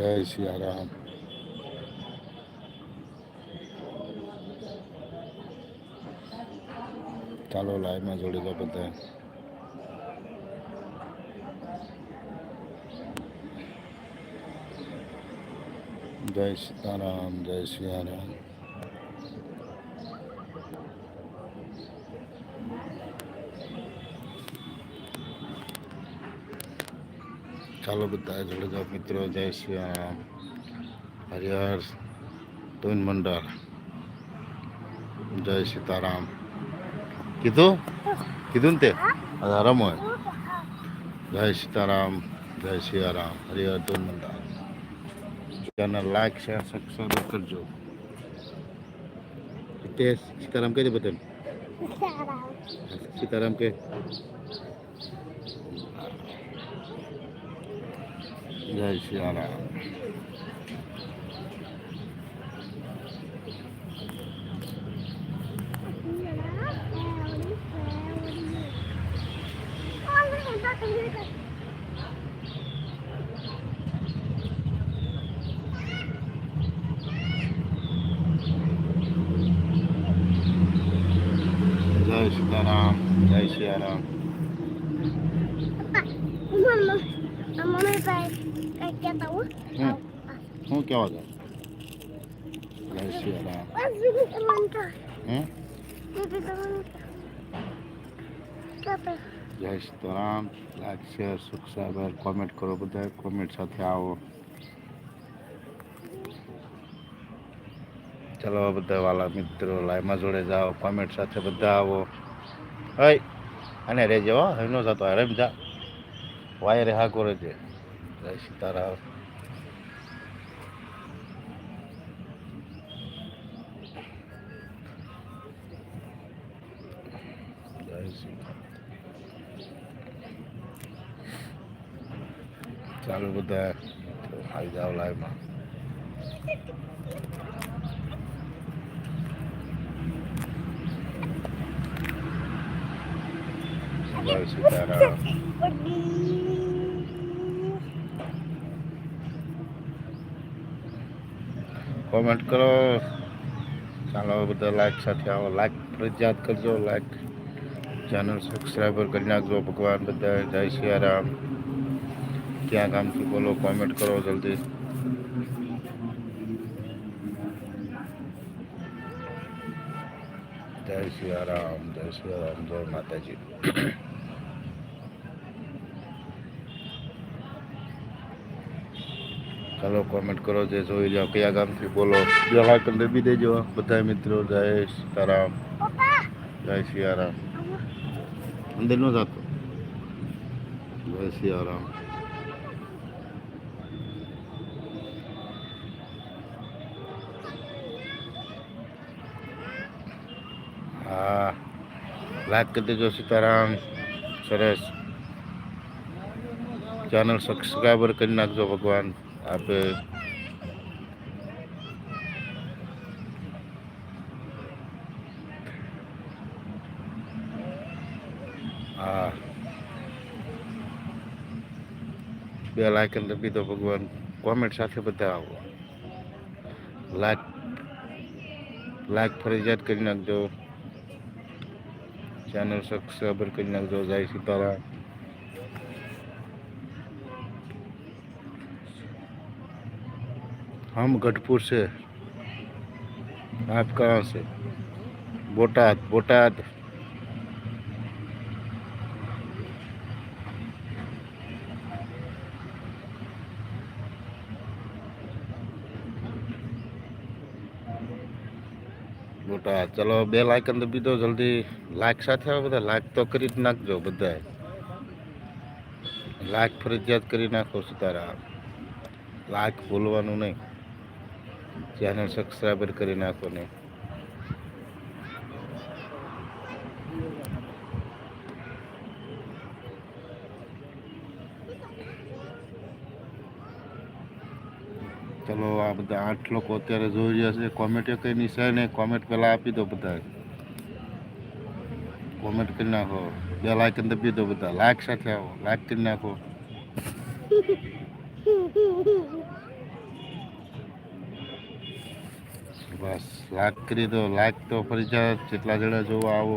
જય સિયારામ ચાલો લાઈવમાં જોડી દો બધા. જય સીતારામ જય સિયારામ ચાલો બધા જોડી દો મિત્રો જય સિયારામ હરિહર તુન મંડળ જય સીતારામ કીધું કીધું ને તે રમો જય સીતારામ જય સિયારામ હરિહર તુન મંડળ ચેનલ લાઈક શેર સબસ્ક્રાઈબ કરજો હિતેશ સીતારામ કહી દે બધાને સીતારામ કે Giày 了 હું. શું કહેવા જાય જય શ્રી તો જય Sitaram like share subscriber comment કરો બધા. કોમેન્ટ સાથે આવો. ચલો બધા વાલા મિત્રો લાઈવમાં જોડે જાઓ. કોમેન્ટ સાથે બધા આવો. હઈ. અને રેજો હો. નો જતો રમ ওয়াই রেহা করে যে তারা চালু বোধ হয় যাও કોમેન્ટ કરો ચાલો બધા લાઈક સાથે આવો લાઈક ફરજિયાત કરજો લાઈક ચેનલ સબસ્ક્રાઈબર કરી નાખજો ભગવાન બધા જય સિયારામ ક્યાં ગામથી બોલો કોમેન્ટ કરો જલ્દી જય સિયારામ જય સિયારામ જય માતાજી ચાલો કોમેન્ટ કરો, જે જોઈ લો કયા ગામથી બોલો. બે લાઈકન દબી દેજો. બધા મિત્રો, જય સીતારામ. જય સિયારામ. અંદર ન જતો જય સિયારામ. હા. લાઈક કરી દેજો, સીતારામ. સરસ. ચેનલ સબસ્ક્રાઈબર કરી નાખજો ભગવાન. આપે હા બે લાયકન દબી દો ભગવાન કોમેન્ટ સાથે બધા આવો. લાઈક લાઈક ફરજિયાત કરી નાખજો. ચેનલ સબસ્ક્રાઈબર કરી નાખજો. જય સીતારામ. हम गढ़पुर से आप कहाँ से बोटाद बोटाद બોટાદ ચલો બે લાઇકન દબી દો જલ્દી લાઈક સાથે આવો બધા લાઈક તો કરી જ નાખજો બધા લાઈક ફરજિયાત કરી નાખો સીતારામ લાઈક ભૂલવાનું નહીં ચેનલ સબસ્ક્રાઈબર કરી નાખો ને. ચલો, આ બધા આઠ લોકો અત્યારે જોઈ રહ્યા છે. કોમેન્ટ કઈ નિશાય ને કોમેન્ટ પહેલાં આપી દો બધા. કોમેન્ટ કરી નાખો. બે લાઇકન દબી દો બધા. લાઈક સાથે આવો. લાઈક કરી નાખો. બસ લાઈક કરી દો લાઈક તો ફરી જાય જેટલા જણા જોવા આવો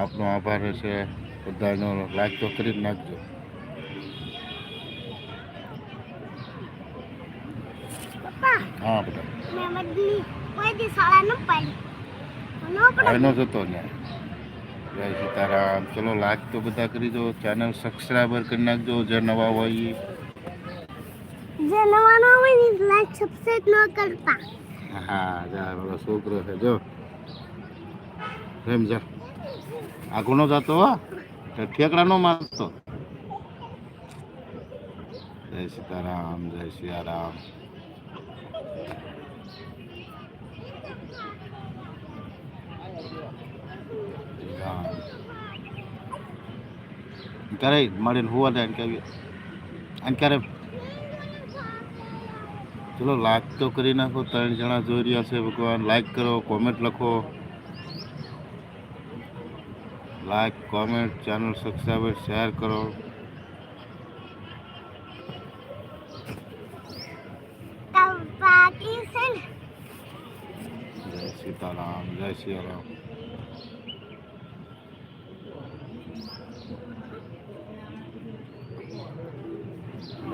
આપનો આભાર રહેશે બધાનો લાઈક તો કરી જ નાખજો. હા બધા. ન ન એનો જતો ત્યાં જય સીતારામ. ચલો લાઈક તો બધા કરી દો. ચેનલ સબસ્ક્રાઈબર કરી નાખજો જે નવા હોય. જે નવા ન હોય ને લાઈક સબસ્ક્રાઈબ ન કરતા. હા, જા પેલો છોકરો છે, જો. એમ જા. આગળ નો જતો ઠેકડા નો મારતો. જય સીતારામ, જય સિયારામ. રામ. ક્યારે મળીને હુવા જાય કે અને ક્યારે ચલો લાઈક તો કરી નાખો ત્રણ જણા જોઈ રહ્યા છે ભગવાન લાઈક કરો કોમેન્ટ લખો like comment channel subscriber share કરો તાર બાકી છે ને જય સીતારામ જય સિયારામ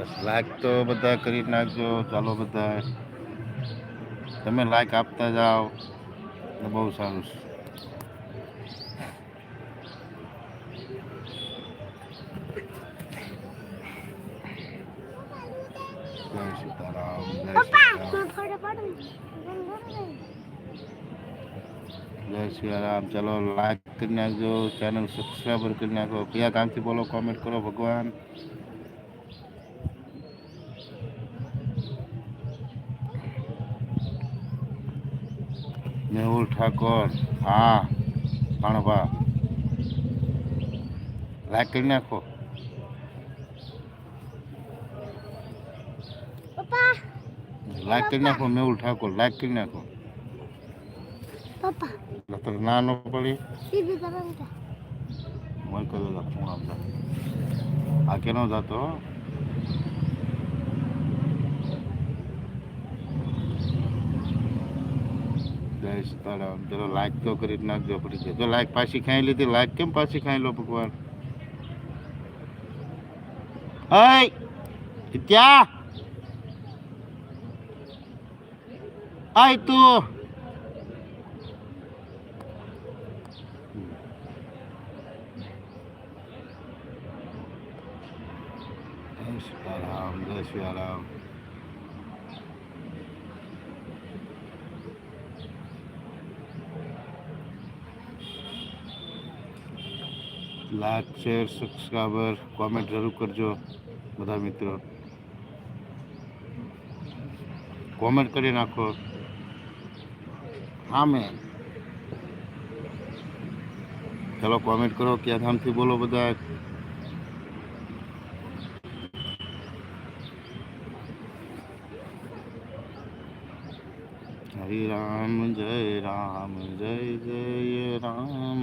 બસ લાઈક તો બધા કરી નાખજો ચાલો બધા તમે લાઈક આપતા જાઓ તો બહુ સારું છે જય સીતારામ જય પપ્પા સીતારામ હું ફોટો પાડું જય સિયારામ ચલો લાઈક કરી નાખજો ચેનલ સબસ્ક્રાઈબર કરી નાખો કયા ગામથી બોલો કોમેન્ટ કરો ભગવાન મેહુલ ઠાકોર હા ભાણભા લાઈક કરી નાખો પપ્પા લાઈક કરી નાખો મેહુલ ઠાકોર લાઈક કરી નાખો પપ્પા નતર ના ન પડી દીદી કરો ને મોય કર્યો ફોન આપતા આ કેનો જતો જય સીતારામ ચલો લાઈક તો કરી જ નાખજો પડી જાય જો લાઈક પાછી ખાઈ લીધી લાઈક કેમ પાછી ખાઈ લો ભગવાન હઈ ત્યાં આય તું જય સીતારામ જય Siyaram like share subscriber comment જરૂર કરજો બધા મિત્રો કોમેન્ટ કરી નાખો હા મેં ચલો કોમેન્ટ કરો ક્યાં ધામથી બોલો બધા હરે રામ જય રામ જય જય રામ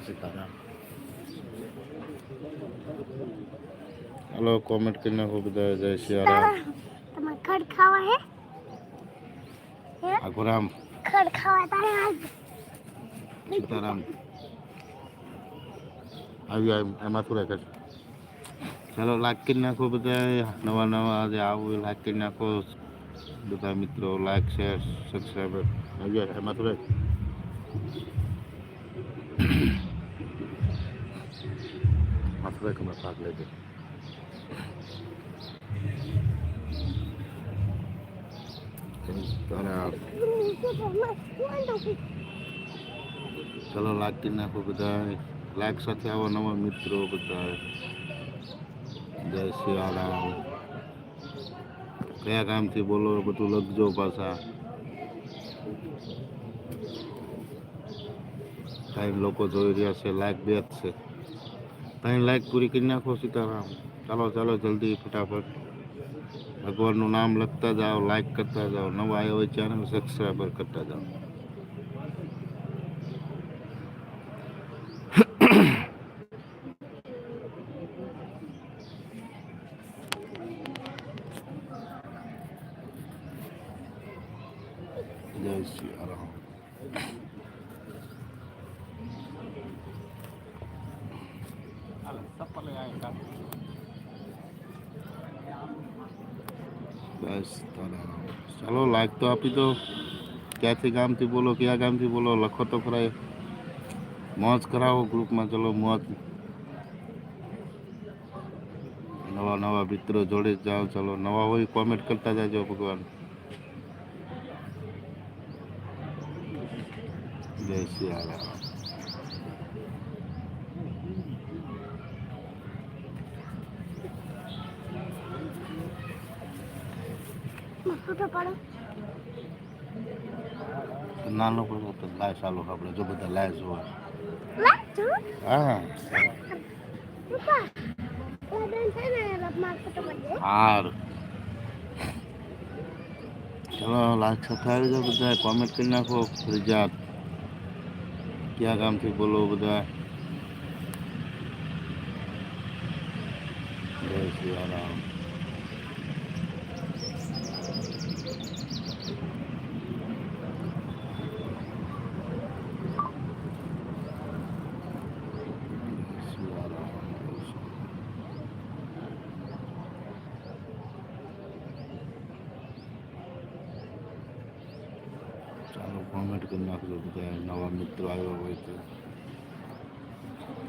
રામ સીતારામ હલો કોમેન્ટ કરી નાખો બધા જય સિયારામ તારા તમે ખડ ખાવા હે હે આખુરામ ખડ ખાવા તારે આજ સીતારામ આવી આવી એમાં શું રાખે ચાલો લાઈક કરી નાખો બધા નવા નવા આજે આવું લાઈક કરી નાખો બધા મિત્રો લાઈક શેર સબસ્ક્રાઈબર આવી જાય એમાં શું રાખ અમે ભાગ લેજો ચલો લાગતી નાખો બધા લાગ સાથે આવો નવા મિત્રો બધા જય શિયાળા કયા ગામથી બોલો બધું લખજો પાછા ટાઈમ લોકો જોઈ રહ્યા છે લાઈક બે જ છે ત્રણ લાઈટ પૂરી કરી નાખો સીતારામ. ચાલો ચાલો, જલ્દી, ફટાફટ. ભગવાનનું નામ લખતા જાઓ લાઈક કરતા જાઓ, નવા આવ્યો હોય ચેનલ સબસ્ક્રાઈબર કરતા જાઓ. બસ તારા ચાલો લાઈક તો આપી દો ક્યાંથી ગામથી બોલો કયા ગામથી બોલો લખો તો ખરા મોજ કરાવો ગ્રુપમાં ચલો મોજ નવા નવા મિત્રો જોડે જ જાઓ ચલો નવા હોય કોમેન્ટ કરતા જાજો ભગવાન જય શ્રી રામ નાનો પડે તો લાય ચાલો આપણે જો બધા લાય જોવા લે જો હા પપ્પા એ બેન છે ને રબમાં ફોટો પાડે હાર ચલો લાઈક સબસ્ક્રાઈબ જો બધા કોમેન્ટ કરી નાખો ફરજિયાત ક્યાં ગામથી બોલો બધા જય શ્રી રામ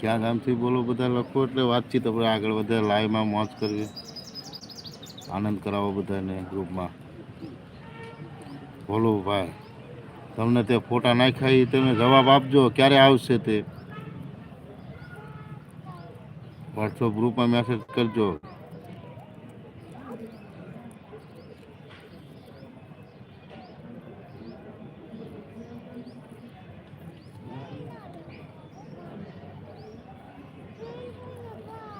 ક્યાં ગામથી બોલો બધા લખો એટલે વાતચીત આપણે આગળ વધે લાઈવમાં મોજ કરીએ. આનંદ કરાવો બધાને ગ્રુપમાં બોલો ભાઈ, તમને તે ફોટા નાખ્યા તમે જવાબ આપજો, ક્યારે આવશે તે? વોટ્સઅપ ગ્રુપમાં મેસેજ કરજો.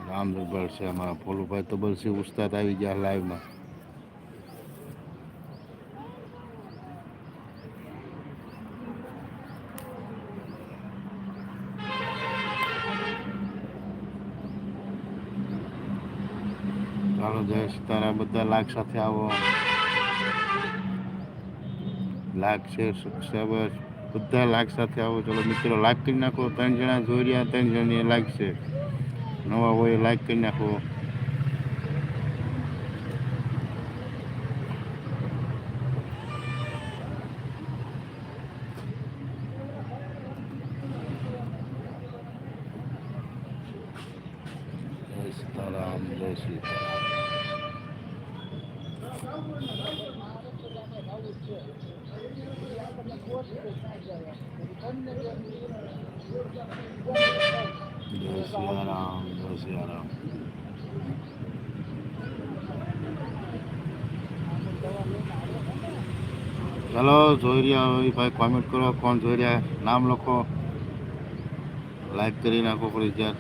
રામ રબર છે અમારા ભોલુભાઈ બળશે ઉસ્તાદ આવી ગયા લાઈવમાં. ચાલો જય સીતારામ, બધા લાખ સાથે આવો. લાખ શેર, સબસ્ક્રાઈબર, બધા લાખ સાથે આવો. ચલો મિત્રો લાખ કરી નાખો. ત્રણ જણા જોઈ રહ્યા, ત્રણ જણાની લાગશે છે નવા હોય લાઈક કરી નાખો. જય સિયારામ જય સિયારામ ચલો જોઈ રહ્યા હોય ભાઈ કોમેન્ટ કરો કોણ જોઈ રહ્યા નામ લખો લાઈક કરી નાખો ફરજિયાત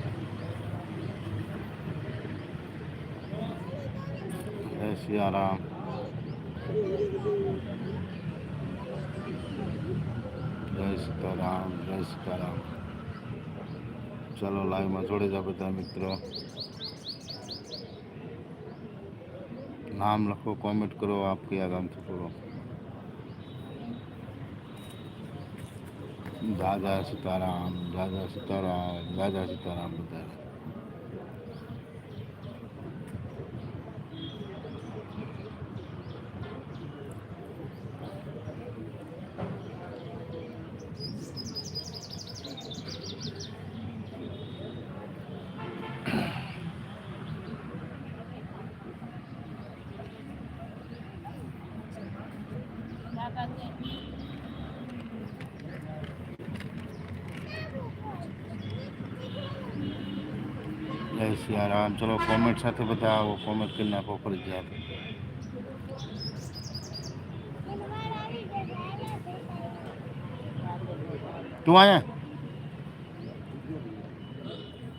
જય સિયારામ જય સીતારામ જય સીતારામ ચાલો લાઈવમાં જોડે જાઓ બધા મિત્રો નામ લખો કોમેન્ટ કરો આપ કયા ગામથી બોલો દાદા સીતારામ દાદા સીતારામ દાદા સીતારામ બધા હોશિયાર આમ ચલો કોમેન્ટ સાથે બધા આવો કોમેન્ટ કરી નાખો ફરજિયાત તું આયા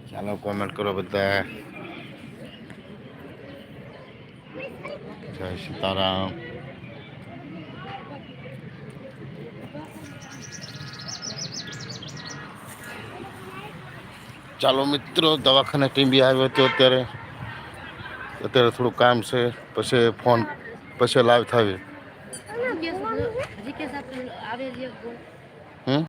ચાલો કોમેન્ટ કરો બધા. જય સીતારામ. ચાલો મિત્રો, દવાખાને ટીમ બી આવ્યો હતો અત્યારે. અત્યારે થોડું કામ છે, પછી ફોન, પછી લાઈવ થાવી